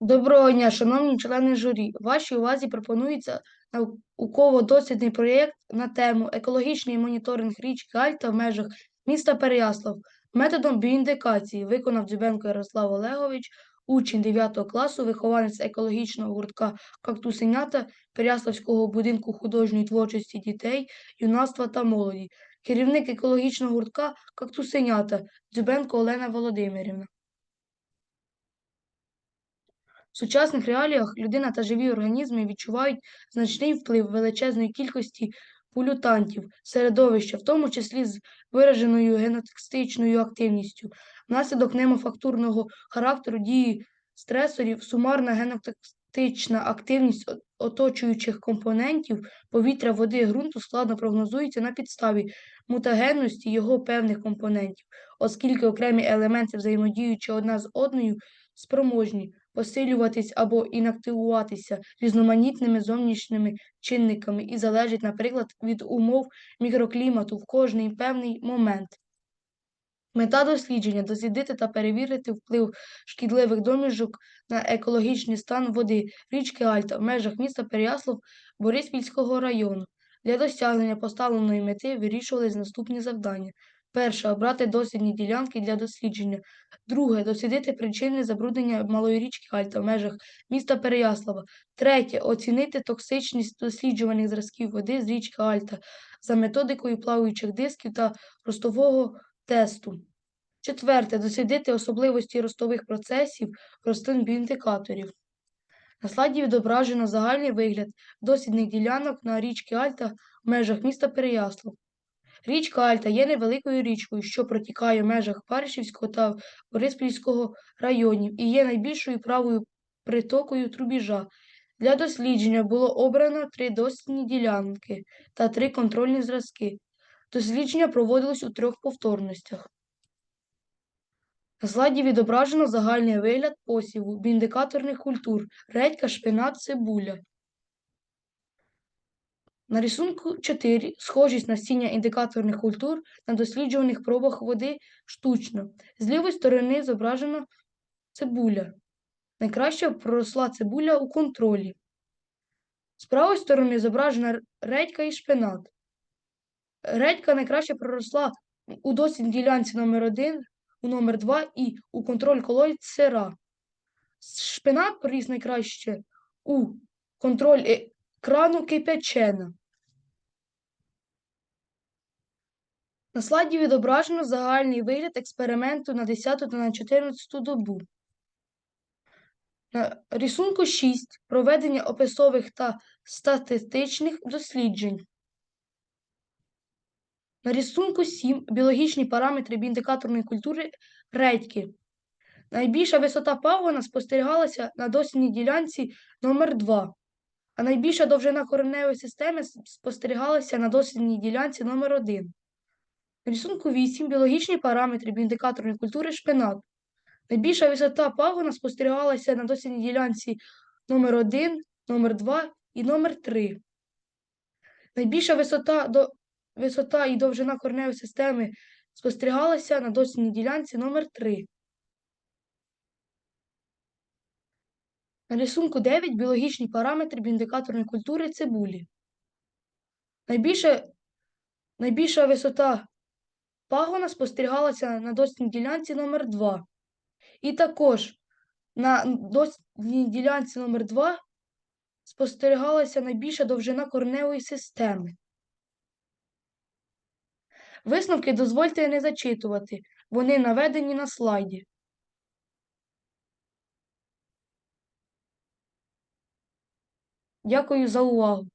Доброго дня, шановні члени журі. Вашій увазі пропонується науково-дослідний проєкт на тему екологічний моніторинг річки Альта в межах міста Переяслав методом біоіндикації виконав Дзюбенко Ярослав Олегович, учень 9 класу, вихованець екологічного гуртка «Кактусенята» Переяславського будинку художньої творчості дітей, юнацтва та молоді, керівник екологічного гуртка «Кактусенята» Дзюбенко Олена Володимирівна. В сучасних реаліях людина та живі організми відчувають значний вплив величезної кількості полютантів середовища, в тому числі з вираженою генотоксичною активністю. Внаслідок немофактурного характеру дії стресорів сумарна генотоксична активність оточуючих компонентів повітря, води, ґрунту складно прогнозується на підставі мутагенності його певних компонентів, оскільки окремі елементи, взаємодіючи одна з одною, спроможні посилюватись або інактивуватися різноманітними зовнішніми чинниками і залежить, наприклад, від умов мікроклімату в кожний певний момент. Мета дослідження дослідити та перевірити вплив шкідливих домішок на екологічний стан води річки Альта в межах міста Переяслав Бориспільського району. Для досягнення поставленої мети вирішувались наступні завдання. Перше обрати дослідні ділянки для дослідження. Друге дослідити причини забруднення малої річки Альта в межах міста Переяслава. Третє оцінити токсичність досліджуваних зразків води з річки Альта за методикою плаваючих дисків та ростового тесту. Четверте дослідити особливості ростових процесів рослин біоіндикаторів. На слайді відображено загальний вигляд дослідних ділянок на річці Альта в межах міста Переяслав. Річка Альта є невеликою річкою, що протікає в межах Паршівського та Бориспільського районів і є найбільшою правою притокою Трубіжа. Для дослідження було обрано три дослідні ділянки та три контрольні зразки. Дослідження проводилось у трьох повторностях. На слайді відображено загальний вигляд посіву індикаторних культур редька, шпинат, цибуля. На рисунку 4 схожість насіння індикаторних культур на досліджуваних пробах води штучно. З лівої сторони зображена цибуля. Найкраще проросла цибуля у контролі. З правої сторони зображена редька і шпинат. Редька найкраще проросла у дослідній ділянці номер 1 у номер 2 і у контроль колодязь сира. Шпинат проріс найкраще у контроль е- крану кипячена. На слайді відображено загальний вигляд експерименту на 10 та на 14 добу. На рисунку 6 проведення описових та статистичних досліджень. На рисунку 7 біологічні параметри індикаторної культури редьки. Найбільша висота пагона спостерігалася на дослідній ділянці номер 2 а найбільша довжина кореневої системи спостерігалася на дослідній ділянці номер 1 На рисунку 8 біологічні параметри індикаторної культури шпинат. Найбільша висота пагона спостерігалася на дослідній ділянці номер 1 номер 2 і номер 3 Найбільша висота, до, висота і довжина кореневої системи спостерігалася на дослідній ділянці номер 3 На рисунку 9 біологічні параметри індикаторної культури цибулі. Найбільша, найбільша висота пагона спостерігалася на дослідній ділянці номер 2 І також на дослідній ділянці номер 2 спостерігалася найбільша довжина кореневої системи. Висновки дозвольте не зачитувати, вони наведені на слайді. Дякую за увагу.